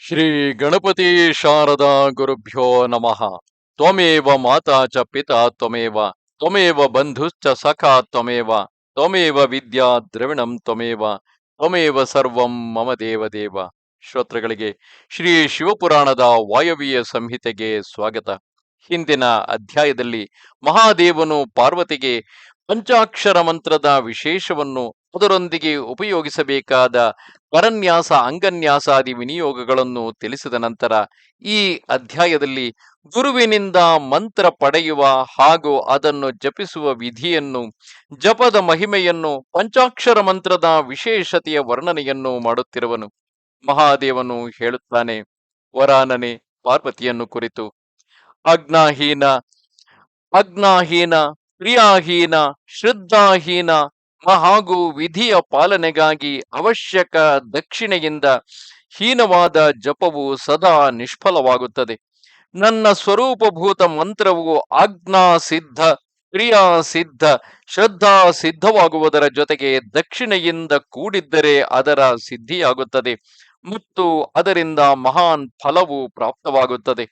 ಶ್ರೀ ಗಣಪತಿ ಶಾರದಾ ಗುರುಭ್ಯೋ ನಮಃ. ತ್ವಮೇವ ಮಾತಾ ಚ ಪಿತಾ ತ್ವಮೇವ ತ್ವಮೇವ ಬಂಧುಶ್ಚ ಸಖ ತ್ವಮೇವ ತ್ವಮೇವ ವಿದ್ಯಾ ದ್ರವಿಣಂ ತ್ವಮೇವ ತ್ವಮೇವ ಸರ್ವಂ ಮಮ ದೇವ ದೇವ. ಶ್ರೋತೃಗಳಿಗೆ ಶ್ರೀ ಶಿವಪುರಾಣದ ವಾಯವ್ಯ ಸಂಹಿತೆಗೆ ಸ್ವಾಗತ. ಹಿಂದಿನ ಅಧ್ಯಾಯದಲ್ಲಿ ಮಹಾದೇವನು ಪಾರ್ವತಿಗೆ ಪಂಚಾಕ್ಷರ ಮಂತ್ರದ ವಿಶೇಷವನ್ನು ಅದರೊಂದಿಗೆ ಉಪಯೋಗಿಸಬೇಕಾದ ಪರನ್ಯಾಸ, ಅಂಗನ್ಯಾಸಾದಿ ವಿನಿಯೋಗಗಳನ್ನು ತಿಳಿಸಿದ ನಂತರ ಈ ಅಧ್ಯಾಯದಲ್ಲಿ ಗುರುವಿನಿಂದ ಮಂತ್ರ ಪಡೆಯುವ ಹಾಗೂ ಅದನ್ನು ಜಪಿಸುವ ವಿಧಿಯನ್ನು, ಜಪದ ಮಹಿಮೆಯನ್ನು, ಪಂಚಾಕ್ಷರ ಮಂತ್ರದ ವಿಶೇಷತೆಯ ವರ್ಣನೆಯನ್ನು ಮಾಡುತ್ತಿರುವನು. ಮಹಾದೇವನು ಹೇಳುತ್ತಾನೆ, ವರಾನನೆ, ಪಾರ್ವತಿಯನ್ನು ಕುರಿತು ಅಗ್ನಾಹೀನ ಅಗ್ನಾಹೀನ ಕ್ರಿಯಾಹೀನ, ಶ್ರದ್ಧಾಹೀನ ಹಾಗೂ ವಿಧಿಯ ಪಾಲನೆಗಾಗಿ ಅವಶ್ಯಕ ದಕ್ಷಿಣೆಯಿಂದ ಹೀನವಾದ ಜಪವು ಸದಾ ನಿಷ್ಫಲವಾಗುತ್ತದೆ. ನನ್ನ ಸ್ವರೂಪಭೂತ ಮಂತ್ರವು ಆಜ್ಞಾ ಸಿದ್ಧ ಕ್ರಿಯಾ ಸಿದ್ಧ ಶ್ರದ್ಧಾ ಸಿದ್ಧವಾಗುವುದರ ಜೊತೆಗೆ ದಕ್ಷಿಣೆಯಿಂದ ಕೂಡಿದ್ದರೆ ಅದರ ಸಿದ್ಧಿಯಾಗುತ್ತದೆ ಮತ್ತು ಅದರಿಂದ ಮಹಾನ್ ಫಲವು ಪ್ರಾಪ್ತವಾಗುತ್ತದೆ.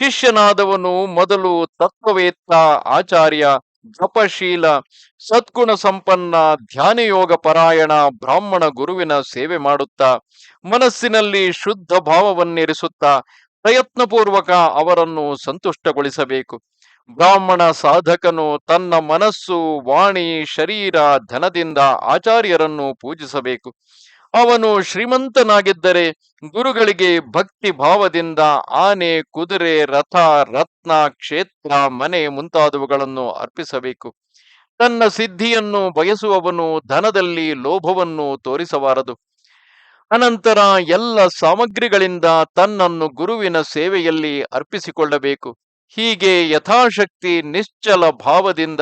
ಶಿಷ್ಯನಾದವನು ಮೊದಲು ತತ್ವವೇತ್ತ ಆಚಾರ್ಯ ಜಪಶೀಲ ಸದ್ಗುಣ ಸಂಪನ್ನ ಧ್ಯಾನಯೋಗ ಪರಾಯಣ ಬ್ರಾಹ್ಮಣ ಗುರುವಿನ ಸೇವೆ ಮಾಡುತ್ತಾ, ಮನಸ್ಸಿನಲ್ಲಿ ಶುದ್ಧ ಭಾವವನ್ನಿರಿಸುತ್ತಾ ಪ್ರಯತ್ನಪೂರ್ವಕ ಅವರನ್ನು ಸಂತುಷ್ಟಗೊಳಿಸಬೇಕು. ಬ್ರಾಹ್ಮಣ ಸಾಧಕನು ತನ್ನ ಮನಸ್ಸು, ವಾಣಿ, ಶರೀರ, ಧನದಿಂದ ಆಚಾರ್ಯರನ್ನು ಪೂಜಿಸಬೇಕು. ಅವನು ಶ್ರೀಮಂತನಾಗಿದ್ದರೆ ಗುರುಗಳಿಗೆ ಭಕ್ತಿ ಭಾವದಿಂದ ಆನೆ, ಕುದುರೆ, ರಥ, ರತ್ನ, ಕ್ಷೇತ್ರ, ಮನೆ ಮುಂತಾದವುಗಳನ್ನು ಅರ್ಪಿಸಬೇಕು. ತನ್ನ ಸಿದ್ಧಿಯನ್ನು ಬಯಸುವವನು ಧನದಲ್ಲಿ ಲೋಭವನ್ನು ತೋರಿಸಬಾರದು. ಅನಂತರ ಎಲ್ಲ ಸಾಮಗ್ರಿಗಳಿಂದ ತನ್ನನ್ನು ಗುರುವಿನ ಸೇವೆಯಲ್ಲಿ ಅರ್ಪಿಸಿಕೊಳ್ಳಬೇಕು. ಹೀಗೆ ಯಥಾಶಕ್ತಿ ನಿಶ್ಚಲ ಭಾವದಿಂದ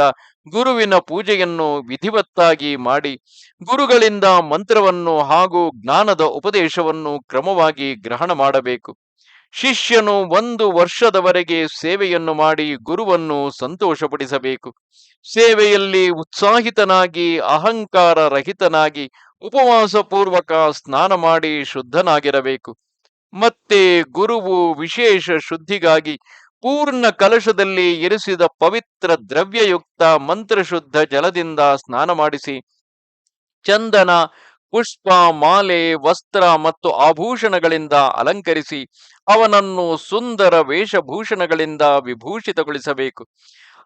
ಗುರುವಿನ ಪೂಜೆಯನ್ನು ವಿಧಿವತ್ತಾಗಿ ಮಾಡಿ ಗುರುಗಳಿಂದ ಮಂತ್ರವನ್ನು ಹಾಗೂ ಜ್ಞಾನದ ಉಪದೇಶವನ್ನು ಕ್ರಮವಾಗಿ ಗ್ರಹಣ ಮಾಡಬೇಕು. ಶಿಷ್ಯನು ಒಂದು ವರ್ಷದವರೆಗೆ ಸೇವೆಯನ್ನು ಮಾಡಿ ಗುರುವನ್ನು ಸಂತೋಷಪಡಿಸಬೇಕು. ಸೇವೆಯಲ್ಲಿ ಉತ್ಸಾಹಿತನಾಗಿ ಅಹಂಕಾರ ರಹಿತನಾಗಿ ಉಪವಾಸ ಪೂರ್ವಕ ಸ್ನಾನ ಮಾಡಿ ಶುದ್ಧನಾಗಿರಬೇಕು. ಮತ್ತೆ ಗುರುವು ವಿಶೇಷ ಶುದ್ಧಿಗಾಗಿ ಪೂರ್ಣ ಕಲಶದಲ್ಲಿ ಇರಿಸಿದ ಪವಿತ್ರ ದ್ರವ್ಯಯುಕ್ತ ಮಂತ್ರಶುದ್ಧ ಜಲದಿಂದ ಸ್ನಾನ ಮಾಡಿಸಿ. ಚಂದನ, ಪುಷ್ಪ, ಮಾಲೆ, ವಸ್ತ್ರ ಮತ್ತು ಆಭೂಷಣಗಳಿಂದ ಅಲಂಕರಿಸಿ ಅವನನ್ನು ಸುಂದರ ವೇಷಭೂಷಣಗಳಿಂದ ವಿಭೂಷಿತಗೊಳಿಸಬೇಕು.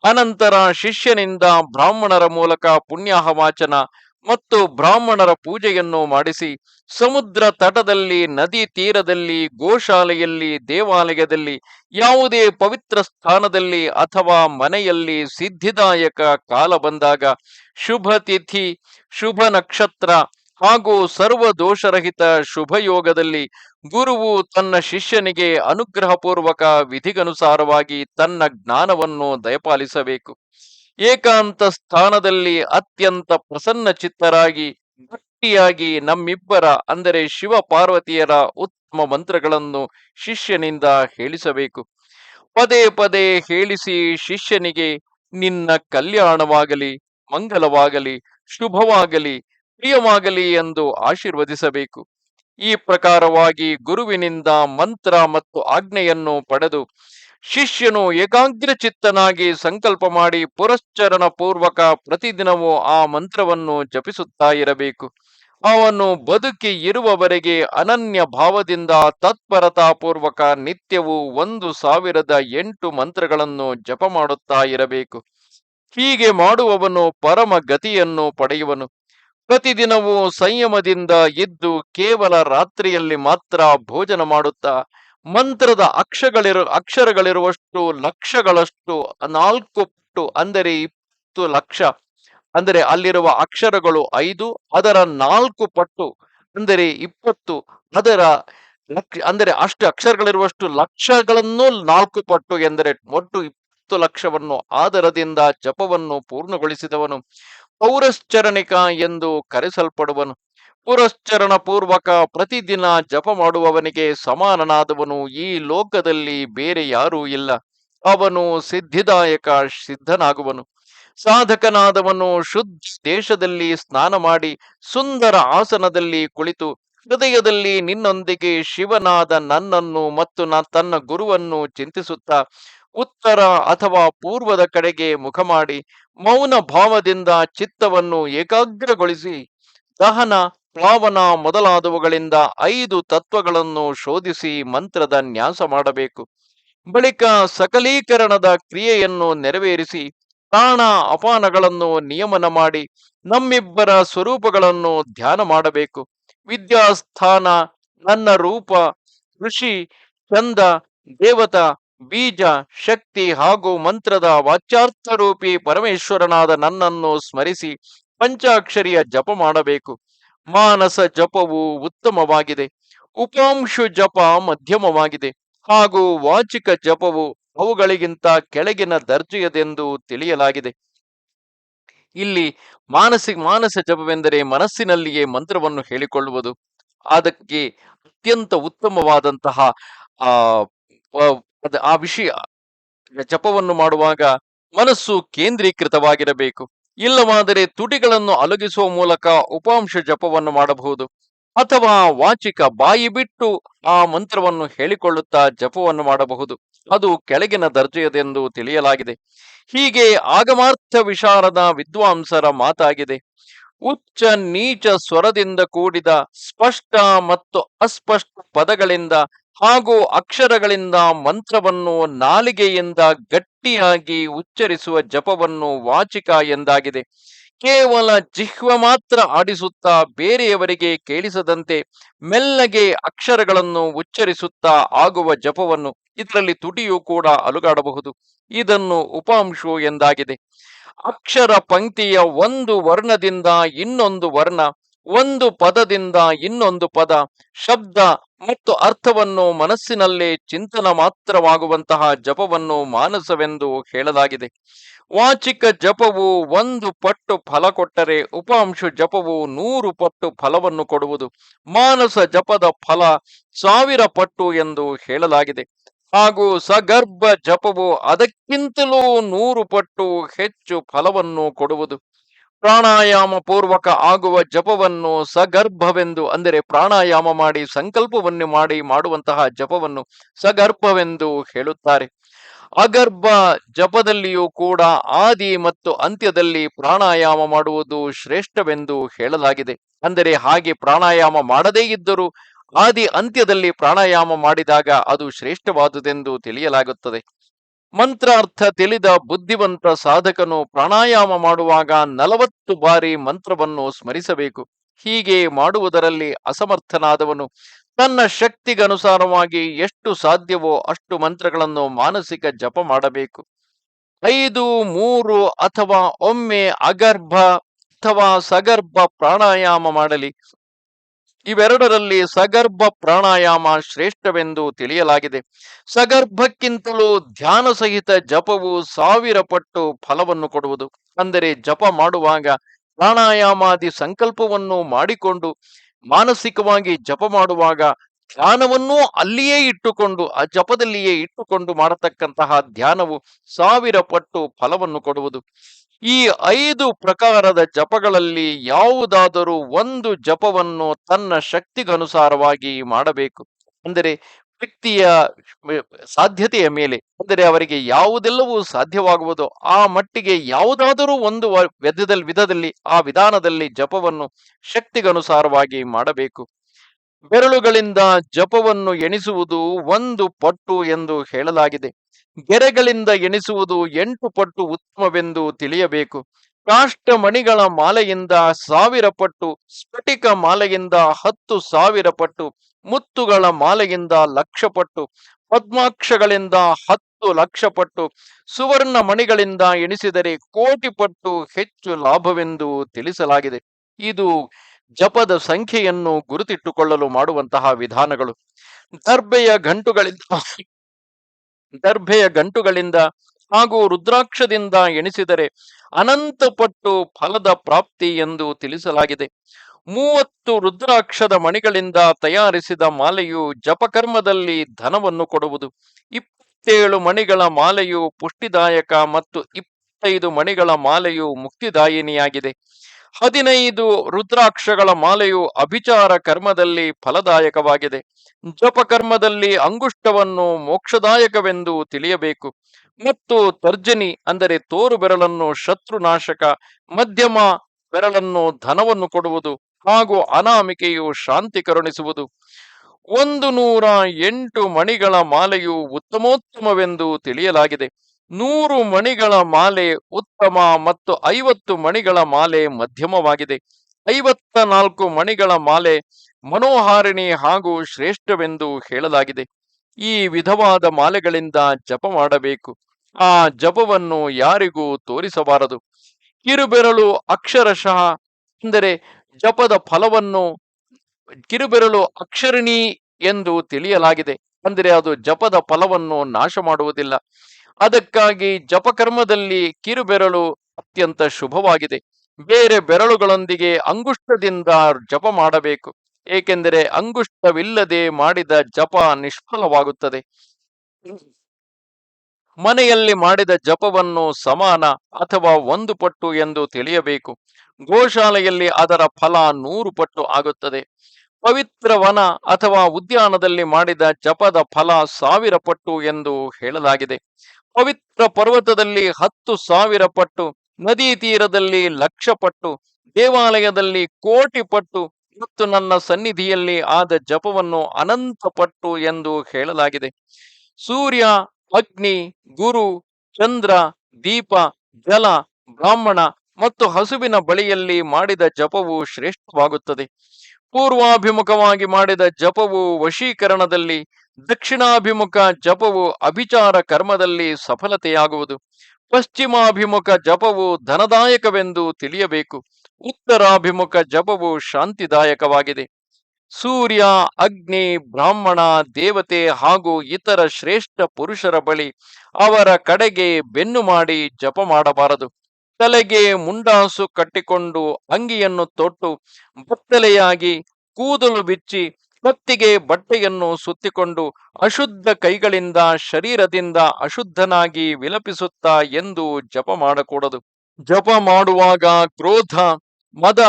ಅನಂತರ ಶಿಷ್ಯನಿಂದ ಬ್ರಾಹ್ಮಣರ ಮೂಲಕ ಪುಣ್ಯಾಹವಾಚನ ಮತ್ತು ಬ್ರಾಹ್ಮಣರ ಪೂಜೆಯನ್ನು ಮಾಡಿಸಿ ಸಮುದ್ರ ತಟದಲ್ಲಿ, ನದಿ ತೀರದಲ್ಲಿ, ಗೋಶಾಲೆಯಲ್ಲಿ, ದೇವಾಲಯದಲ್ಲಿ, ಯಾವುದೇ ಪವಿತ್ರ ಸ್ಥಾನದಲ್ಲಿ ಅಥವಾ ಮನೆಯಲ್ಲಿ ಸಿದ್ಧಿದಾಯಕ ಕಾಲ ಬಂದಾಗ ಶುಭ ತಿಥಿ, ಶುಭ ನಕ್ಷತ್ರ ಹಾಗೂ ಸರ್ವ ದೋಷರಹಿತ ಶುಭಯೋಗದಲ್ಲಿ ಗುರುವು ತನ್ನ ಶಿಷ್ಯನಿಗೆ ಅನುಗ್ರಹಪೂರ್ವಕ ವಿಧಿಗನುಸಾರವಾಗಿ ತನ್ನ ಜ್ಞಾನವನ್ನು ದಯಪಾಲಿಸಬೇಕು. ಏಕಾಂತ ಸ್ಥಾನದಲ್ಲಿ ಅತ್ಯಂತ ಪ್ರಸನ್ನ ಚಿತ್ತರಾಗಿ ಭಕ್ತಿಯಾಗಿ ನಮ್ಮಿಬ್ಬರ, ಅಂದರೆ ಶಿವ ಪಾರ್ವತಿಯರ ಉತ್ತಮ ಮಂತ್ರಗಳನ್ನು ಶಿಷ್ಯನಿಂದ ಹೇಳಿಸಬೇಕು. ಪದೇ ಪದೇ ಹೇಳಿಸಿ ಶಿಷ್ಯನಿಗೆ, ನಿನ್ನ ಕಲ್ಯಾಣವಾಗಲಿ, ಮಂಗಲವಾಗಲಿ, ಶುಭವಾಗಲಿ, ಪ್ರಿಯವಾಗಲಿ ಎಂದು ಆಶೀರ್ವದಿಸಬೇಕು. ಈ ಪ್ರಕಾರವಾಗಿ ಗುರುವಿನಿಂದ ಮಂತ್ರ ಮತ್ತು ಆಜ್ಞೆಯನ್ನು ಪಡೆದು ಶಿಷ್ಯನು ಏಕಾಗ್ರ ಚಿತ್ತನಾಗಿ ಸಂಕಲ್ಪ ಮಾಡಿ ಪುರಶ್ಚರಣ ಪೂರ್ವಕ ಪ್ರತಿದಿನವೂ ಆ ಮಂತ್ರವನ್ನು ಜಪಿಸುತ್ತಾ ಇರಬೇಕು. ಅವನು ಬದುಕಿ ಇರುವವರೆಗೆ ಅನನ್ಯ ಭಾವದಿಂದ ತತ್ಪರತಾಪೂರ್ವಕ ನಿತ್ಯವೂ ಒಂದು ಸಾವಿರದ ಎಂಟು ಮಂತ್ರಗಳನ್ನು ಜಪ ಮಾಡುತ್ತಾ ಇರಬೇಕು. ಹೀಗೆ ಮಾಡುವವನು ಪರಮ ಗತಿಯನ್ನು ಪಡೆಯುವನು. ಪ್ರತಿದಿನವೂ ಸಂಯಮದಿಂದ ಇದ್ದು ಕೇವಲ ರಾತ್ರಿಯಲ್ಲಿ ಮಾತ್ರ ಭೋಜನ ಮಾಡುತ್ತಾ ಮಂತ್ರದ ಅಕ್ಷಗಳಿರು, ಅಕ್ಷರಗಳಿರುವಷ್ಟು ಲಕ್ಷಗಳಷ್ಟು ನಾಲ್ಕು ಪಟ್ಟು ಅಂದರೆ ಇಪ್ಪತ್ತು ಲಕ್ಷ ಅಂದರೆ ಅಲ್ಲಿರುವ ಅಕ್ಷರಗಳು ಐದು, ಅದರ ನಾಲ್ಕು ಪಟ್ಟು ಅಂದರೆ ಇಪ್ಪತ್ತು, ಅದರ ಲಕ್ಷ ಅಂದರೆ ಅಷ್ಟು ಅಕ್ಷರಗಳಿರುವಷ್ಟು ಲಕ್ಷಗಳನ್ನು ನಾಲ್ಕು ಪಟ್ಟು ಎಂದರೆ ಒಟ್ಟು ಇಪ್ಪತ್ತು ಲಕ್ಷವನ್ನು ಆದರದಿಂದ ಜಪವನ್ನು ಪೂರ್ಣಗೊಳಿಸಿದವನು ಪೌರಶ್ಚರಣಿಕ ಎಂದು ಕರೆಸಲ್ಪಡುವನು. ಪುರಶ್ಚರಣ ಪೂರ್ವಕ ಪ್ರತಿದಿನ ಜಪ ಮಾಡುವವನಿಗೆ ಸಮಾನನಾದವನು ಈ ಲೋಕದಲ್ಲಿ ಬೇರೆ ಯಾರೂ ಇಲ್ಲ. ಅವನು ಸಿದ್ಧಿದಾಯಕ ಸಿದ್ಧನಾಗುವನು. ಸಾಧಕನಾದವನು ಶುದ್ಧ ದೇಶದಲ್ಲಿ ಸ್ನಾನ ಮಾಡಿ ಸುಂದರ ಆಸನದಲ್ಲಿ ಕುಳಿತು ಹೃದಯದಲ್ಲಿ ನಿನ್ನೊಂದಿಗೆ ಶಿವನಾದ ನನ್ನನ್ನು ಮತ್ತು ನಾ ತನ್ನ ಗುರುವನ್ನು ಚಿಂತಿಸುತ್ತಾ ಉತ್ತರ ಅಥವಾ ಪೂರ್ವದ ಕಡೆಗೆ ಮುಖ ಮಾಡಿ ಮೌನ ಭಾವದಿಂದ ಚಿತ್ತವನ್ನು ಏಕಾಗ್ರಗೊಳಿಸಿ ದಹನ ಪ್ಲಾವನ ಮೊದಲಾದವುಗಳಿಂದ ಐದು ತತ್ವಗಳನ್ನು ಶೋಧಿಸಿ ಮಂತ್ರದ ನ್ಯಾಸ ಮಾಡಬೇಕು. ಬಳಿಕ ಸಕಲೀಕರಣದ ಕ್ರಿಯೆಯನ್ನು ನೆರವೇರಿಸಿ ಪ್ರಾಣ ಅಪಾನಗಳನ್ನು ನಿಯಮನ ಮಾಡಿ ನಮ್ಮಿಬ್ಬರ ಸ್ವರೂಪಗಳನ್ನು ಧ್ಯಾನ ಮಾಡಬೇಕು. ವಿದ್ಯಾಸ್ಥಾನ, ನನ್ನ ರೂಪ ಋಷಿ ಚಂದ, ದೇವತ, ಬೀಜ, ಶಕ್ತಿ ಹಾಗೂ ಮಂತ್ರದ ವಾಚ್ಯಾರ್ಥರೂಪಿ ಪರಮೇಶ್ವರನಾದ ನನ್ನನ್ನು ಸ್ಮರಿಸಿ ಪಂಚಾಕ್ಷರಿಯ ಜಪ ಮಾಡಬೇಕು. ಮಾನಸ ಜಪವು ಉತ್ತಮವಾಗಿದೆ. ಉಪಾಂಶು ಜಪ ಮಧ್ಯಮವಾಗಿದೆ. ಹಾಗೂ ವಾಚಿಕ ಜಪವು ಅವುಗಳಿಗಿಂತ ಕೆಳಗಿನ ದರ್ಜೆಯದೆಂದು ತಿಳಿಯಲಾಗಿದೆ. ಇಲ್ಲಿ ಮಾನಸಿಕ ಮಾನಸ ಜಪವೆಂದರೆ ಮನಸ್ಸಿನಲ್ಲಿಯೇ ಮಂತ್ರವನ್ನು ಹೇಳಿಕೊಳ್ಳುವುದು. ಅದಕ್ಕೆ ಅತ್ಯಂತ ಉತ್ತಮವಾದಂತಹ, ಆ ಆ- ವಿಷಯ. ಜಪವನ್ನು ಮಾಡುವಾಗ ಮನಸ್ಸು ಕೇಂದ್ರೀಕೃತವಾಗಿರಬೇಕು. ಇಲ್ಲವಾದರೆ ತುಟಿಗಳನ್ನು ಅಲುಗಿಸುವ ಮೂಲಕ ಉಪಾಂಶ ಜಪವನ್ನು ಮಾಡಬಹುದು. ಅಥವಾ ವಾಚಿಕ ಬಾಯಿ ಬಿಟ್ಟು ಆ ಮಂತ್ರವನ್ನು ಹೇಳಿಕೊಳ್ಳುತ್ತಾ ಜಪವನ್ನು ಮಾಡಬಹುದು. ಅದು ಕೆಳಗಿನ ದರ್ಜೆಯದೆಂದು ತಿಳಿಯಲಾಗಿದೆ. ಹೀಗೆ ಆಗಮಾರ್ಥ ವಿಶಾರದ ವಿದ್ವಾಂಸರ ಮಾತಾಗಿದೆ. ಉಚ್ಚ ನೀಚ ಸ್ವರದಿಂದ ಕೂಡಿದ ಸ್ಪಷ್ಟ ಮತ್ತು ಅಸ್ಪಷ್ಟ ಪದಗಳಿಂದ ಹಾಗೂ ಅಕ್ಷರಗಳಿಂದ ಮಂತ್ರವನ್ನು ನಾಲಿಗೆಯಿಂದ ಗಟ್ಟಿಯಾಗಿ ಉಚ್ಚರಿಸುವ ಜಪವನ್ನು ವಾಚಿಕ ಎಂದಾಗಿದೆ. ಕೇವಲ ಜಿಹ್ವ ಮಾತ್ರ ಆಡಿಸುತ್ತಾ ಬೇರೆಯವರಿಗೆ ಕೇಳಿಸದಂತೆ ಮೆಲ್ಲಗೆ ಅಕ್ಷರಗಳನ್ನು ಉಚ್ಚರಿಸುತ್ತಾ ಆಗುವ ಜಪವನ್ನು ಇದರಲ್ಲಿ ತುಟಿಯು ಕೂಡ ಅಲುಗಾಡಬಹುದು. ಇದನ್ನು ಉಪಾಂಶು ಎಂದಾಗಿದೆ. ಅಕ್ಷರ ಪಂಕ್ತಿಯ ಒಂದು ವರ್ಣದಿಂದ ಇನ್ನೊಂದು ವರ್ಣ, ಒಂದು ಪದದಿಂದ ಇನ್ನೊಂದು ಪದ, ಶಬ್ದ ಮತ್ತು ಅರ್ಥವನ್ನು ಮನಸ್ಸಿನಲ್ಲಿ ಚಿಂತನ ಮಾತ್ರವಾಗುವಂತಹ ಜಪವನ್ನು ಮಾನಸವೆಂದು ಹೇಳಲಾಗಿದೆ. ವಾಚಿಕ ಜಪವು ಒಂದು ಪಟ್ಟು ಫಲ ಕೊಟ್ಟರೆ ಉಪಾಂಶು ಜಪವು ನೂರು ಪಟ್ಟು ಫಲವನ್ನು ಕೊಡುವುದು ಮಾನಸ ಜಪದ ಫಲ ಸಾವಿರ ಪಟ್ಟು ಎಂದು ಹೇಳಲಾಗಿದೆ. ಹಾಗೂ ಸಗರ್ಭ ಜಪವು ಅದಕ್ಕಿಂತಲೂ ನೂರು ಪಟ್ಟು ಹೆಚ್ಚು ಫಲವನ್ನು ಕೊಡುವುದು ಪ್ರಾಣಾಯಾಮ ಪೂರ್ವಕ ಆಗುವ ಜಪವನ್ನು ಸಗರ್ಭವೆಂದು ಅಂದರೆ ಪ್ರಾಣಾಯಾಮ ಮಾಡಿ ಸಂಕಲ್ಪವನ್ನು ಮಾಡಿ ಮಾಡುವಂತಹ ಜಪವನ್ನು ಸಗರ್ಭವೆಂದು ಹೇಳುತ್ತಾರೆ. ಅಗರ್ಭ ಜಪದಲ್ಲಿಯೂ ಕೂಡ ಆದಿ ಮತ್ತು ಅಂತ್ಯದಲ್ಲಿ ಪ್ರಾಣಾಯಾಮ ಮಾಡುವುದು ಶ್ರೇಷ್ಠವೆಂದು ಹೇಳಲಾಗಿದೆ. ಅಂದರೆ ಹಾಗೆ ಪ್ರಾಣಾಯಾಮ ಮಾಡದೇ ಇದ್ದರೂ ಆದಿ ಅಂತ್ಯದಲ್ಲಿ ಪ್ರಾಣಾಯಾಮ ಮಾಡಿದಾಗ ಅದು ಶ್ರೇಷ್ಠವಾದುದೆಂದು ತಿಳಿಯಲಾಗುತ್ತದೆ. ಮಂತ್ರಾರ್ಥ ತಿಳಿದ ಬುದ್ಧಿವಂತ ಸಾಧಕನು ಪ್ರಾಣಾಯಾಮ ಮಾಡುವಾಗ ನಲವತ್ತು ಬಾರಿ ಮಂತ್ರವನ್ನು ಸ್ಮರಿಸಬೇಕು. ಹೀಗೆ ಮಾಡುವುದರಲ್ಲಿ ಅಸಮರ್ಥನಾದವನು ತನ್ನ ಶಕ್ತಿಗನುಸಾರವಾಗಿ ಎಷ್ಟು ಸಾಧ್ಯವೋ ಅಷ್ಟು ಮಂತ್ರಗಳನ್ನು ಮಾನಸಿಕ ಜಪ ಮಾಡಬೇಕು. ಐದು, ಮೂರು ಅಥವಾ ಒಮ್ಮೆ ಅಗರ್ಭ ಅಥವಾ ಸಗರ್ಭ ಪ್ರಾಣಾಯಾಮ ಮಾಡಲಿ. ಇವೆರಡರಲ್ಲಿ ಸಗರ್ಭ ಪ್ರಾಣಾಯಾಮ ಶ್ರೇಷ್ಠವೆಂದು ತಿಳಿಯಲಾಗಿದೆ. ಸಗರ್ಭಕ್ಕಿಂತಲೂ ಧ್ಯಾನ ಸಹಿತ ಜಪವು ಸಾವಿರ ಪಟ್ಟು ಫಲವನ್ನು ಕೊಡುವುದು. ಅಂದರೆ ಜಪ ಮಾಡುವಾಗ ಪ್ರಾಣಾಯಾಮಾದಿ ಸಂಕಲ್ಪವನ್ನು ಮಾಡಿಕೊಂಡು ಮಾನಸಿಕವಾಗಿ ಜಪ ಮಾಡುವಾಗ ಧ್ಯಾನವನ್ನು ಅಲ್ಲಿಯೇ ಇಟ್ಟುಕೊಂಡು, ಆ ಜಪದಲ್ಲಿಯೇ ಇಟ್ಟುಕೊಂಡು ಮಾಡತಕ್ಕಂತಹ ಧ್ಯಾನವು ಸಾವಿರ ಪಟ್ಟು ಫಲವನ್ನು ಕೊಡುವುದು. ಈ ಐದು ಪ್ರಕಾರದ ಜಪಗಳಲ್ಲಿ ಯಾವುದಾದರೂ ಒಂದು ಜಪವನ್ನು ತನ್ನ ಶಕ್ತಿಗನುಸಾರವಾಗಿ ಮಾಡಬೇಕು. ಅಂದರೆ ವ್ಯಕ್ತಿಯ ಸಾಧ್ಯತೆಯ ಮೇಲೆ, ಅಂದರೆ ಅವರಿಗೆ ಯಾವುದೆಲ್ಲವೂ ಸಾಧ್ಯವಾಗುವುದು ಆ ಮಟ್ಟಿಗೆ ಯಾವುದಾದರೂ ಒಂದು ವಿಧದಲ್ಲಿ ವಿಧದಲ್ಲಿ, ಆ ವಿಧಾನದಲ್ಲಿ ಜಪವನ್ನು ಶಕ್ತಿಗನುಸಾರವಾಗಿ ಮಾಡಬೇಕು. ಬೆರಳುಗಳಿಂದ ಜಪವನ್ನು ಎಣಿಸುವುದು ಒಂದು ಪಟ್ಟು ಎಂದು ಹೇಳಲಾಗಿದೆ. ಗೆರೆಗಳಿಂದ ಎಣಿಸುವುದು ಎಂಟು ಪಟ್ಟು ಉತ್ತಮವೆಂದು ತಿಳಿಯಬೇಕು. ಕಾಷ್ಟಮಣಿಗಳ ಮಾಲೆಯಿಂದ ಸಾವಿರ ಪಟ್ಟು, ಸ್ಫಟಿಕ ಮಾಲೆಯಿಂದ ಹತ್ತು ಸಾವಿರ ಪಟ್ಟು, ಮುತ್ತುಗಳ ಮಾಲೆಯಿಂದ ಲಕ್ಷ ಪಟ್ಟು, ಪದ್ಮಾಕ್ಷಗಳಿಂದ ಹತ್ತು ಲಕ್ಷ ಪಟ್ಟು ಸುವರ್ಣ ಮಣಿಗಳಿಂದ ಎಣಿಸಿದರೆ ಕೋಟಿ ಪಟ್ಟು ಹೆಚ್ಚು ಲಾಭವೆಂದು ತಿಳಿಸಲಾಗಿದೆ. ಇದು ಜಪದ ಸಂಖ್ಯೆಯನ್ನು ಗುರುತಿಟ್ಟುಕೊಳ್ಳಲು ಮಾಡುವಂತಹ ವಿಧಾನಗಳು. ದರ್ಬೆಯ ಗಂಟುಗಳಿಂದ ದರ್ಭೆಯ ಗಂಟುಗಳಿಂದ ಹಾಗೂ ರುದ್ರಾಕ್ಷದಿಂದ ಎಣಿಸಿದರೆ ಅನಂತ ಪಟ್ಟು ಫಲದ ಪ್ರಾಪ್ತಿ ಎಂದು ತಿಳಿಸಲಾಗಿದೆ. ಮೂವತ್ತು ರುದ್ರಾಕ್ಷದ ಮಣಿಗಳಿಂದ ತಯಾರಿಸಿದ ಮಾಲೆಯು ಜಪಕರ್ಮದಲ್ಲಿ ಧನವನ್ನು ಕೊಡುವುದು. ಇಪ್ಪತ್ತೇಳು ಮಣಿಗಳ ಮಾಲೆಯು ಪುಷ್ಟಿದಾಯಕ ಮತ್ತು ಇಪ್ಪತ್ತೈದು ಮಣಿಗಳ ಮಾಲೆಯು ಮುಕ್ತಿದಾಯಿನಿಯಾಗಿದೆ. ಹದಿನೈದು ರುದ್ರಾಕ್ಷಗಳ ಮಾಲೆಯು ಅಭಿಚಾರ ಕರ್ಮದಲ್ಲಿ ಫಲದಾಯಕವಾಗಿದೆ. ಜಪ ಕರ್ಮದಲ್ಲಿ ಅಂಗುಷ್ಟವನ್ನು ಮೋಕ್ಷದಾಯಕವೆಂದು ತಿಳಿಯಬೇಕು. ಮತ್ತು ತರ್ಜನಿ ಅಂದರೆ ತೋರು ಬೆರಳನ್ನು ಶತ್ರುನಾಶಕ, ಮಧ್ಯಮ ಬೆರಳನ್ನು ಧನವನ್ನು ಕೊಡುವುದು ಹಾಗೂ ಅನಾಮಿಕೆಯು ಶಾಂತಿ ಕರುಣಿಸುವುದು. ಒಂದು ನೂರ ಎಂಟು ಮಣಿಗಳ ಮಾಲೆಯು ಉತ್ತಮೋತ್ತಮವೆಂದು ತಿಳಿಯಲಾಗಿದೆ. ನೂರು ಮಣಿಗಳ ಮಾಲೆ ಉತ್ತಮ ಮತ್ತು ಐವತ್ತು ಮಣಿಗಳ ಮಾಲೆ ಮಧ್ಯಮವಾಗಿದೆ. ಐವತ್ತ ನಾಲ್ಕು ಮಣಿಗಳ ಮಾಲೆ ಮನೋಹಾರಿಣಿ ಹಾಗೂ ಶ್ರೇಷ್ಠವೆಂದು ಹೇಳಲಾಗಿದೆ. ಈ ವಿಧವಾದ ಮಾಲೆಗಳಿಂದ ಜಪ ಮಾಡಬೇಕು. ಆ ಜಪವನ್ನು ಯಾರಿಗೂ ತೋರಿಸಬಾರದು. ಕಿರುಬೆರಳು ಅಕ್ಷರಶಃ ಅಂದರೆ ಜಪದ ಫಲವನ್ನು ಕಿರುಬೆರಳು ಅಕ್ಷರಿಣಿ ಎಂದು ತಿಳಿಯಲಾಗಿದೆ. ಅಂದರೆ ಅದು ಜಪದ ಫಲವನ್ನು ನಾಶ ಮಾಡುವುದಿಲ್ಲ. ಅದಕ್ಕಾಗಿ ಜಪಕರ್ಮದಲ್ಲಿ ಕಿರುಬೆರಳು ಅತ್ಯಂತ ಶುಭವಾಗಿದೆ. ಬೇರೆ ಬೆರಳುಗಳೊಂದಿಗೆ ಅಂಗುಷ್ಟದಿಂದ ಜಪ ಮಾಡಬೇಕು. ಏಕೆಂದರೆ ಅಂಗುಷ್ಟವಿಲ್ಲದೆ ಮಾಡಿದ ಜಪ ನಿಷ್ಫಲವಾಗುತ್ತದೆ. ಮನೆಯಲ್ಲಿ ಮಾಡಿದ ಜಪವನ್ನು ಸಮಾನ ಅಥವಾ ಒಂದು ಪಟ್ಟು ಎಂದು ತಿಳಿಯಬೇಕು. ಗೋಶಾಲೆಯಲ್ಲಿ ಅದರ ಫಲ ನೂರು ಪಟ್ಟು ಆಗುತ್ತದೆ. ಪವಿತ್ರ ವನ ಅಥವಾ ಉದ್ಯಾನದಲ್ಲಿ ಮಾಡಿದ ಜಪದ ಫಲ ಸಾವಿರ ಪಟ್ಟು ಎಂದು ಹೇಳಲಾಗಿದೆ. ಪವಿತ್ರ ಪರ್ವತದಲ್ಲಿ ಹತ್ತು ಸಾವಿರ ಪಟ್ಟು, ನದಿ ತೀರದಲ್ಲಿ ಲಕ್ಷ ಪಟ್ಟು, ದೇವಾಲಯದಲ್ಲಿ ಕೋಟಿ ಪಟ್ಟು ಮತ್ತು ನನ್ನ ಸನ್ನಿಧಿಯಲ್ಲಿ ಆದ ಜಪವನ್ನು ಅನಂತ ಪಟ್ಟು ಎಂದು ಹೇಳಲಾಗಿದೆ. ಸೂರ್ಯ, ಅಗ್ನಿ, ಗುರು, ಚಂದ್ರ, ದೀಪ, ಜಲ, ಬ್ರಾಹ್ಮಣ ಮತ್ತು ಹಸುವಿನ ಬಳಿಯಲ್ಲಿ ಮಾಡಿದ ಜಪವು ಶ್ರೇಷ್ಠವಾಗುತ್ತದೆ. ಪೂರ್ವಾಭಿಮುಖವಾಗಿ ಮಾಡಿದ ಜಪವು ವಶೀಕರಣದಲ್ಲಿ ದಕ್ಷಿಣಾಭಿಮುಖ ಜಪವು ಅಭಿಚಾರ ಕರ್ಮದಲ್ಲಿ ಸಫಲತೆಯಾಗುವುದು. ಪಶ್ಚಿಮಾಭಿಮುಖ ಜಪವು ಧನದಾಯಕವೆಂದು ತಿಳಿಯಬೇಕು. ಉತ್ತರಾಭಿಮುಖ ಜಪವು ಶಾಂತಿದಾಯಕವಾಗಿದೆ. ಸೂರ್ಯ, ಅಗ್ನಿ, ಬ್ರಾಹ್ಮಣ, ದೇವತೆ ಹಾಗೂ ಇತರ ಶ್ರೇಷ್ಠ ಪುರುಷರ ಬಳಿ ಅವರ ಕಡೆಗೆ ಬೆನ್ನು ಮಾಡಿ ಜಪ ಮಾಡಬಾರದು. ತಲೆಗೆ ಮುಂಡಾಸು ಕಟ್ಟಿಕೊಂಡು ಅಂಗಿಯನ್ನು ತೊಟ್ಟು, ಬತ್ತಲೆಯಾಗಿ ಕೂದಲು ಬಿಚ್ಚಿ ಕತ್ತಿಗೆ ಬಟ್ಟೆಯನ್ನು ಸುತ್ತಿಕೊಂಡು ಅಶುದ್ಧ ಕೈಗಳಿಂದ, ಶರೀರದಿಂದ ಅಶುದ್ಧನಾಗಿ ವಿಲಪಿಸುತ್ತ ಎಂದು ಜಪ ಮಾಡಕೂಡದು. ಜಪ ಮಾಡುವಾಗ ಕ್ರೋಧ, ಮದ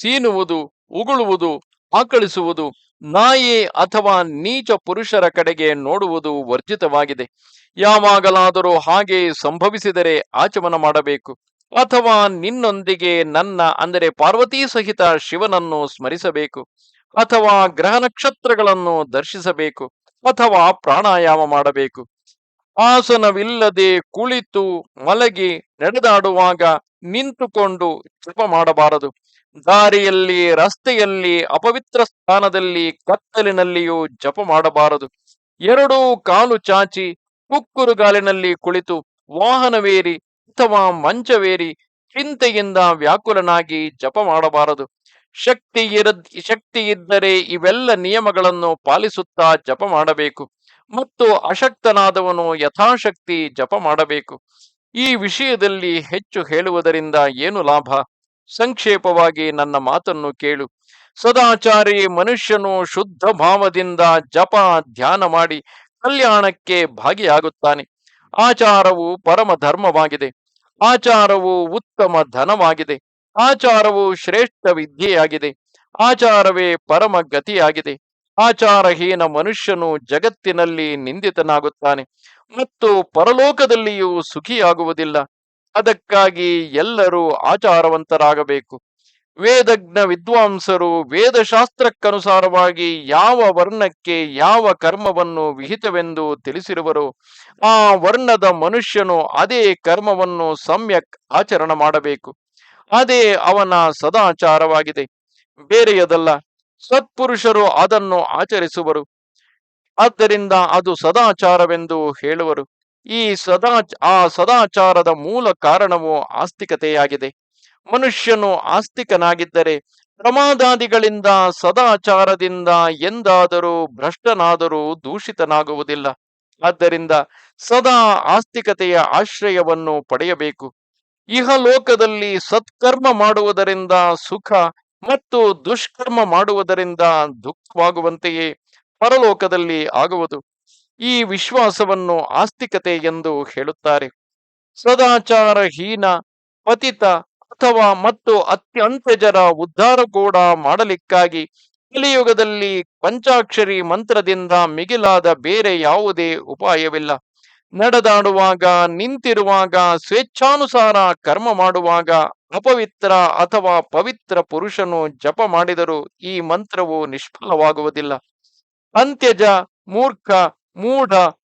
ಸೀನುವುದು, ಉಗುಳುವುದು, ಆಕಳಿಸುವುದು, ನಾಯಿ ಅಥವಾ ನೀಚ ಪುರುಷರ ಕಡೆಗೆ ನೋಡುವುದು ವರ್ಜಿತವಾಗಿದೆ. ಯಾವಾಗಲಾದರೂ ಹಾಗೆ ಸಂಭವಿಸಿದರೆ ಆಚಮನ ಮಾಡಬೇಕು. ಅಥವಾ ನಿನ್ನೊಂದಿಗೆ ನನ್ನ, ಅಂದರೆ ಪಾರ್ವತಿ ಸಹಿತ ಶಿವನನ್ನು ಸ್ಮರಿಸಬೇಕು. ಅಥವಾ ಗ್ರಹ ನಕ್ಷತ್ರಗಳನ್ನು ದರ್ಶಿಸಬೇಕು ಅಥವಾ ಪ್ರಾಣಾಯಾಮ ಮಾಡಬೇಕು. ಆಸನವಿಲ್ಲದೆ ಕುಳಿತು ಮಲಗಿ ನಡೆದಾಡುವಾಗ ನಿಂತುಕೊಂಡು ಜಪ ಮಾಡಬಾರದು. ದಾರಿಯಲ್ಲಿ, ರಸ್ತೆಯಲ್ಲಿ, ಅಪವಿತ್ರ ಸ್ಥಾನದಲ್ಲಿ, ಕತ್ತಲಿನಲ್ಲಿಯೂ ಜಪ ಮಾಡಬಾರದು. ಎರಡೂ ಕಾಲು ಚಾಚಿ ಕುಕ್ಕುರುಗಾಲಿನಲ್ಲಿ ಕುಳಿತು ವಾಹನವೇರಿ ಅಥವಾ ಮಂಚವೇರಿ ಚಿಂತೆಯಿಂದ ವ್ಯಾಕುಲನಾಗಿ ಜಪ ಮಾಡಬಾರದು. ಶಕ್ತಿ ಇರದ್, ಶಕ್ತಿ ಇದ್ದರೆ ಇವೆಲ್ಲ ನಿಯಮಗಳನ್ನು ಪಾಲಿಸುತ್ತಾ ಜಪ ಮಾಡಬೇಕು. ಮತ್ತು ಅಶಕ್ತನಾದವನು ಯಥಾಶಕ್ತಿ ಜಪ ಮಾಡಬೇಕು. ಈ ವಿಷಯದಲ್ಲಿ ಹೆಚ್ಚು ಹೇಳುವುದರಿಂದ ಏನು ಲಾಭ? ಸಂಕ್ಷೇಪವಾಗಿ ನನ್ನ ಮಾತನ್ನು ಕೇಳು. ಸದಾಚಾರಿ ಮನುಷ್ಯನು ಶುದ್ಧ ಭಾವದಿಂದ ಜಪ, ಧ್ಯಾನ ಮಾಡಿ ಕಲ್ಯಾಣಕ್ಕೆ ಭಾಗಿಯಾಗುತ್ತಾನೆ. ಆಚಾರವು ಪರಮ ಧರ್ಮವಾಗಿದೆ ಆಚಾರವು ಉತ್ತಮ ಧನವಾಗಿದೆ. ಆಚಾರವು ಶ್ರೇಷ್ಠ ವಿದ್ಯೆಯಾಗಿದೆ. ಆಚಾರವೇ ಪರಮ ಗತಿಯಾಗಿದೆ. ಆಚಾರಹೀನ ಮನುಷ್ಯನು ಜಗತ್ತಿನಲ್ಲಿ ನಿಂದಿತನಾಗುತ್ತಾನೆ ಮತ್ತು ಪರಲೋಕದಲ್ಲಿಯೂ ಸುಖಿಯಾಗುವುದಿಲ್ಲ. ಅದಕ್ಕಾಗಿ ಎಲ್ಲರೂ ಆಚಾರವಂತರಾಗಬೇಕು. ವೇದಜ್ಞ ವಿದ್ವಾಂಸರು ವೇದಶಾಸ್ತ್ರಕ್ಕನುಸಾರವಾಗಿ ಯಾವ ವರ್ಣಕ್ಕೆ ಯಾವ ಕರ್ಮವನ್ನು ವಿಹಿತವೆಂದು ತಿಳಿಸಿರುವರು ಆ ವರ್ಣದ ಮನುಷ್ಯನು ಅದೇ ಕರ್ಮವನ್ನು ಸಮ್ಯಕ್ ಆಚರಣೆ ಮಾಡಬೇಕು. ಅದೇ ಅವನ ಸದಾಚಾರವಾಗಿದೆ. ಬೇರೆಯದಲ್ಲ, ಸತ್ಪುರುಷರು ಅದನ್ನು ಆಚರಿಸುವರು. ಆದ್ದರಿಂದ ಅದು ಸದಾಚಾರವೆಂದು ಹೇಳುವರು. ಈ ಸದಾ, ಆ ಸದಾಚಾರದ ಮೂಲ ಕಾರಣವು ಆಸ್ತಿಕತೆಯಾಗಿದೆ. ಮನುಷ್ಯನು ಆಸ್ತಿಕನಾಗಿದ್ದರೆ ಪ್ರಮಾದಾದಿಗಳಿಂದ, ಸದಾಚಾರದಿಂದ ಎಂದಾದರೂ ಭ್ರಷ್ಟನಾದರೂ ದೂಷಿತನಾಗುವುದಿಲ್ಲ. ಆದ್ದರಿಂದ ಸದಾ ಆಸ್ತಿಕತೆಯ ಆಶ್ರಯವನ್ನು ಪಡೆಯಬೇಕು. ಇಹಲೋಕದಲ್ಲಿ ಸತ್ಕರ್ಮ ಮಾಡುವುದರಿಂದ ಸುಖ ಮತ್ತು ದುಷ್ಕರ್ಮ ಮಾಡುವುದರಿಂದ ದುಃಖವಾಗುವಂತೆಯೇ ಪರಲೋಕದಲ್ಲಿ ಆಗುವುದು. ಈ ವಿಶ್ವಾಸವನ್ನು ಆಸ್ತಿಕತೆ ಎಂದು ಹೇಳುತ್ತಾರೆ. ಸದಾಚಾರಹೀನ, ಪತಿತ ಅಥವಾ ಮತ್ತು ಅತ್ಯಂತಜರ ಉದ್ಧಾರ ಕೂಡ ಮಾಡಲಿಕ್ಕಾಗಿ ಕಲಿಯುಗದಲ್ಲಿ ಪಂಚಾಕ್ಷರಿ ಮಂತ್ರದಿಂದ ಮಿಗಿಲಾದ ಬೇರೆ ಯಾವುದೇ ಉಪಾಯವಿಲ್ಲ. ನಡೆದಾಡುವಾಗ, ನಿಂತಿರುವಾಗ, ಸ್ವೇಚ್ಛಾನುಸಾರ ಕರ್ಮ ಮಾಡುವಾಗ ಅಪವಿತ್ರ ಅಥವಾ ಪವಿತ್ರ ಪುರುಷನು ಜಪ ಮಾಡಿದರೂ ಈ ಮಂತ್ರವು ನಿಷ್ಫಲವಾಗುವುದಿಲ್ಲ. ಅಂತ್ಯಜ, ಮೂರ್ಖ, ಮೂಢ,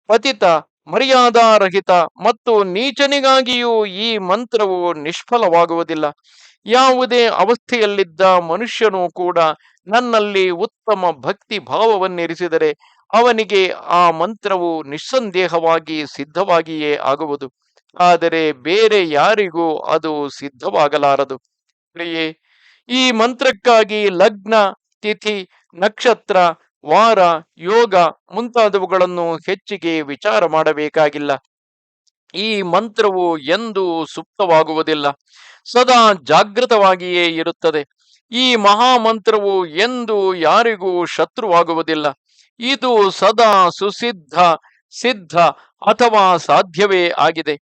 ಪತಿತ, ಮರ್ಯಾದಾರಹಿತ ಮತ್ತು ನೀಚನಿಗಾಗಿಯೂ ಈ ಮಂತ್ರವು ನಿಷ್ಫಲವಾಗುವುದಿಲ್ಲ. ಯಾವುದೇ ಅವಸ್ಥೆಯಲ್ಲಿದ್ದ ಮನುಷ್ಯನೂ ಕೂಡ ನನ್ನಲ್ಲಿ ಉತ್ತಮ ಭಕ್ತಿ ಭಾವವನ್ನಿರಿಸಿದರೆ ಅವನಿಗೆ ಆ ಮಂತ್ರವು ನಿಸ್ಸಂದೇಹವಾಗಿ ಸಿದ್ಧವಾಗಿಯೇ ಆಗುವುದು. ಆದರೆ ಬೇರೆ ಯಾರಿಗೂ ಅದು ಸಿದ್ಧವಾಗಲಾರದು. ಈ ಮಂತ್ರಕ್ಕಾಗಿ ಲಗ್ನ, ತಿಥಿ, ನಕ್ಷತ್ರ, ವಾರ, ಯೋಗ ಮುಂತಾದವುಗಳನ್ನು ಹೆಚ್ಚಿಗೆ ವಿಚಾರ ಮಾಡಬೇಕಾಗಿಲ್ಲ. ಈ ಮಂತ್ರವು ಎಂದೂ ಸುಪ್ತವಾಗುವುದಿಲ್ಲ. ಸದಾ ಜಾಗೃತವಾಗಿಯೇ ಇರುತ್ತದೆ. ಈ ಮಹಾಮಂತ್ರವು ಎಂದು ಯಾರಿಗೂ ಶತ್ರುವಾಗುವುದಿಲ್ಲ. ಇದು ಸದಾ ಸುಸಿದ್ಧ, ಸಿದ್ಧ ಅಥವಾ ಸಾಧ್ಯವೇ ಆಗಿದೆ.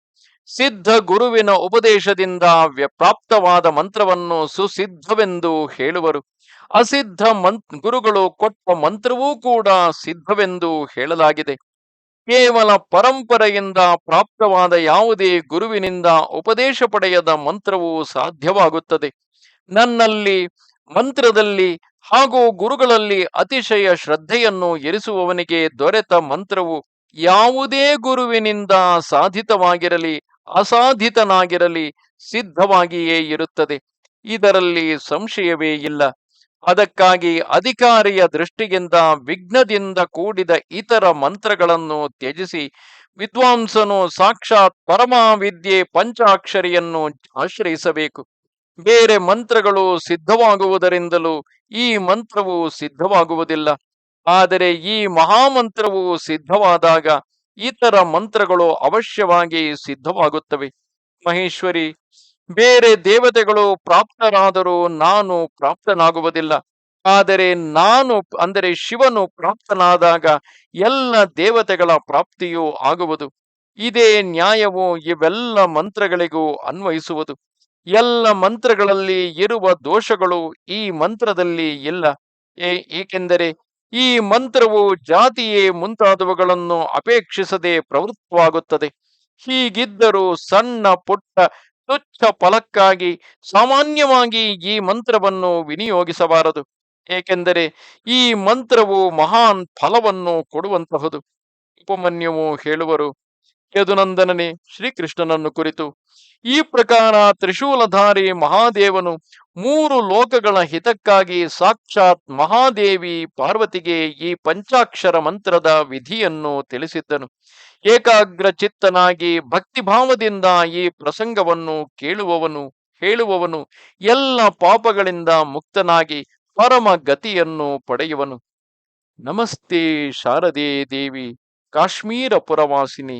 ಸಿದ್ಧ ಗುರುವಿನ ಉಪದೇಶದಿಂದ ಪ್ರಾಪ್ತವಾದ ಮಂತ್ರವನ್ನು ಸುಸಿದ್ಧವೆಂದು ಹೇಳುವರು. ಅಸಿದ್ಧ ಮಂತ್ ಗುರುಗಳು ಕೊಟ್ಟ ಮಂತ್ರವೂ ಕೂಡ ಸಿದ್ಧವೆಂದು ಹೇಳಲಾಗಿದೆ. ಕೇವಲ ಪರಂಪರೆಯಿಂದ ಪ್ರಾಪ್ತವಾದ ಯಾವುದೇ ಗುರುವಿನಿಂದ ಉಪದೇಶ ಪಡೆಯದ ಮಂತ್ರವು ಸಾಧ್ಯವಾಗುತ್ತದೆ. ನನ್ನಲ್ಲಿ, ಮಂತ್ರದಲ್ಲಿ ಹಾಗೂ ಗುರುಗಳಲ್ಲಿ ಅತಿಶಯ ಶ್ರದ್ಧೆಯನ್ನು ಇರಿಸುವವನಿಗೆ ದೊರೆತ ಮಂತ್ರವು ಯಾವುದೇ ಗುರುವಿನಿಂದ ಸಾಧಿತವಾಗಿರಲಿ, ಅಸಾಧಿತನಾಗಿರಲಿ ಸಿದ್ಧವಾಗಿಯೇ ಇರುತ್ತದೆ. ಇದರಲ್ಲಿ ಸಂಶಯವೇ ಇಲ್ಲ. ಅದಕ್ಕಾಗಿ ಅಧಿಕಾರಿಯ ದೃಷ್ಟಿಯಿಂದ, ವಿಘ್ನದಿಂದ ಕೂಡಿದ ಇತರ ಮಂತ್ರಗಳನ್ನು ತ್ಯಜಿಸಿ, ವಿದ್ವಾಂಸನು ಸಾಕ್ಷಾತ್ ಪರಮಾವಿದ್ಯೆ ಪಂಚಾಕ್ಷರಿಯನ್ನು ಆಶ್ರಯಿಸಬೇಕು. ಬೇರೆ ಮಂತ್ರಗಳು ಸಿದ್ಧವಾಗುವುದರಿಂದಲೂ ಈ ಮಂತ್ರವು ಸಿದ್ಧವಾಗುವುದಿಲ್ಲ. ಆದರೆ ಈ ಮಹಾಮಂತ್ರವು ಸಿದ್ಧವಾದಾಗ ಇತರ ಮಂತ್ರಗಳು ಅವಶ್ಯವಾಗಿ ಸಿದ್ಧವಾಗುತ್ತವೆ. ಮಹೇಶ್ವರಿ, ಬೇರೆ ದೇವತೆಗಳು ಪ್ರಾಪ್ತರಾದರೂ ನಾನು ಪ್ರಾಪ್ತನಾಗುವುದಿಲ್ಲ. ಆದರೆ ನಾನು ಅಂದರೆ ಶಿವನು ಪ್ರಾಪ್ತನಾದಾಗ ಎಲ್ಲ ದೇವತೆಗಳ ಪ್ರಾಪ್ತಿಯೂ ಆಗುವುದು. ಇದೇ ನ್ಯಾಯವು ಇವೆಲ್ಲ ಮಂತ್ರಗಳಿಗೂ ಅನ್ವಯಿಸುವುದು. ಎಲ್ಲ ಮಂತ್ರಗಳಲ್ಲಿ ಇರುವ ದೋಷಗಳು ಈ ಮಂತ್ರದಲ್ಲಿ ಇಲ್ಲ. ಏಕೆಂದರೆ ಈ ಮಂತ್ರವು ಜಾತಿಯೇ ಮುಂತಾದವುಗಳನ್ನು ಅಪೇಕ್ಷಿಸದೆ ಪ್ರವೃತ್ತವಾಗುತ್ತದೆ. ಹೀಗಿದ್ದರೂ ಸಣ್ಣ, ಪುಟ್ಟ, ತುಚ್ಛ ಫಲಕ್ಕಾಗಿ ಸಾಮಾನ್ಯವಾಗಿ ಈ ಮಂತ್ರವನ್ನು ವಿನಿಯೋಗಿಸಬಾರದು. ಏಕೆಂದರೆ ಈ ಮಂತ್ರವು ಮಹಾನ್ ಫಲವನ್ನು ಕೊಡುವಂತಹದು. ಉಪಮನ್ಯವು ಹೇಳುವರು ಯದುನಂದನನೇ ಶ್ರೀಕೃಷ್ಣನನ್ನು ಕುರಿತು, ಈ ಪ್ರಕಾರ ತ್ರಿಶೂಲಧಾರಿ ಮಹಾದೇವನು ಮೂರು ಲೋಕಗಳ ಹಿತಕ್ಕಾಗಿ ಸಾಕ್ಷಾತ್ ಮಹಾದೇವಿ ಪಾರ್ವತಿಗೆ ಈ ಪಂಚಾಕ್ಷರ ಮಂತ್ರದ ವಿಧಿಯನ್ನು ತಿಳಿಸಿದ್ದನು. ಏಕಾಗ್ರ ಚಿತ್ತನಾಗಿ ಭಕ್ತಿಭಾವದಿಂದ ಈ ಪ್ರಸಂಗವನ್ನು ಕೇಳುವವನು, ಹೇಳುವವನು, ಎಲ್ಲ ಪಾಪಗಳಿಂದ ಮುಕ್ತನಾಗಿ ಪರಮ ಗತಿಯನ್ನು ಪಡೆಯುವನು. ನಮಸ್ತೆ ಶಾರದೆ ದೇವಿ, ಕಾಶ್ಮೀರ ಪುರವಾಸಿನಿ